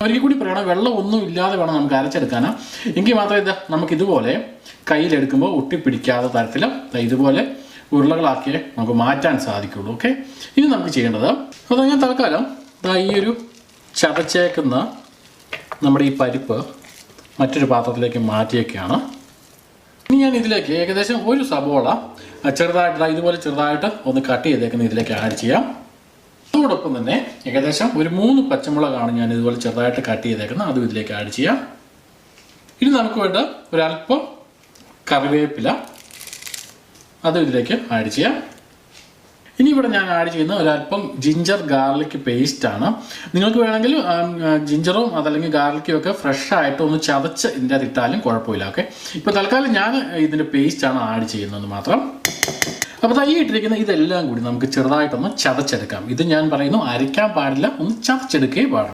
ഒരിക്കൽ കൂടി പറയണം വെള്ളം ഒന്നും ഇല്ലാതെ വേണം നമുക്ക് അരച്ചെടുക്കാനാ. എങ്കിൽ മാത്രമേ ഇത് നമുക്ക് ഇതുപോലെ കയ്യിലെടുക്കുമ്പോൾ ഒട്ടിപ്പിടിക്കാത്ത തരത്തിൽ ഇതുപോലെ ഉരുളകളാക്കി നമുക്ക് മാറ്റാൻ സാധിക്കുള്ളൂ ഓക്കെ? ഇനി നമുക്ക് ചെയ്യേണ്ടത് അപ്പോൾ ഞാൻ തൽക്കാലം ഈ ഒരു ചതച്ചേക്കുന്ന നമ്മുടെ ഈ പരിപ്പ് മറ്റൊരു പാത്രത്തിലേക്ക് മാറ്റിയൊക്കെയാണ് ഇനി ഞാൻ ഇതിലേക്ക് ഏകദേശം ഒരു സബോള ചെറുതായിട്ട് ഇതുപോലെ ചെറുതായിട്ട് ഒന്ന് കട്ട് ചെയ്തേക്കുന്ന ഇതിലേക്ക് ആഡ് ചെയ്യാം. അതോടൊപ്പം തന്നെ ഏകദേശം ഒരു മൂന്ന് പച്ചമുളകാണ് ഞാൻ ഇതുപോലെ ചെറുതായിട്ട് കട്ട് ചെയ്തേക്കുന്നത്. അതും ഇതിലേക്ക് ആഡ് ചെയ്യാം. ഇനി നമുക്ക് വേണ്ട ഒരല്പം കറിവേപ്പില. അതും ഇതിലേക്ക് ആഡ് ചെയ്യാം. ഇനി ഇവിടെ ഞാൻ ആഡ് ചെയ്യുന്ന ഒരല്പം ജിഞ്ചർ ഗാർലിക് പേസ്റ്റ് ആണ്. നിങ്ങൾക്ക് വേണമെങ്കിൽ ജിഞ്ചറും അതല്ലെങ്കിൽ ഗാർലിക്കും ഒക്കെ ഫ്രഷ് ആയിട്ട് ഒന്ന് ചതച്ച് ഇതിന്റെ അത് ഇട്ടാലും കുഴപ്പമില്ല. ഓക്കെ ഇപ്പോൾ തൽക്കാലം ഞാൻ ഇതിന്റെ പേസ്റ്റ് ആണ് ആഡ് ചെയ്യുന്നത് മാത്രം. അപ്പോൾ ഈ ഇട്ടിരിക്കുന്ന ഇതെല്ലാം കൂടി നമുക്ക് ചെറുതായിട്ടൊന്ന് ചതച്ചെടുക്കാം. ഇത് ഞാൻ പറയുന്നു അരയ്ക്കാൻ പാടില്ല ഒന്ന് ചതച്ചെടുക്കുകയും പാടുള്ളൂ.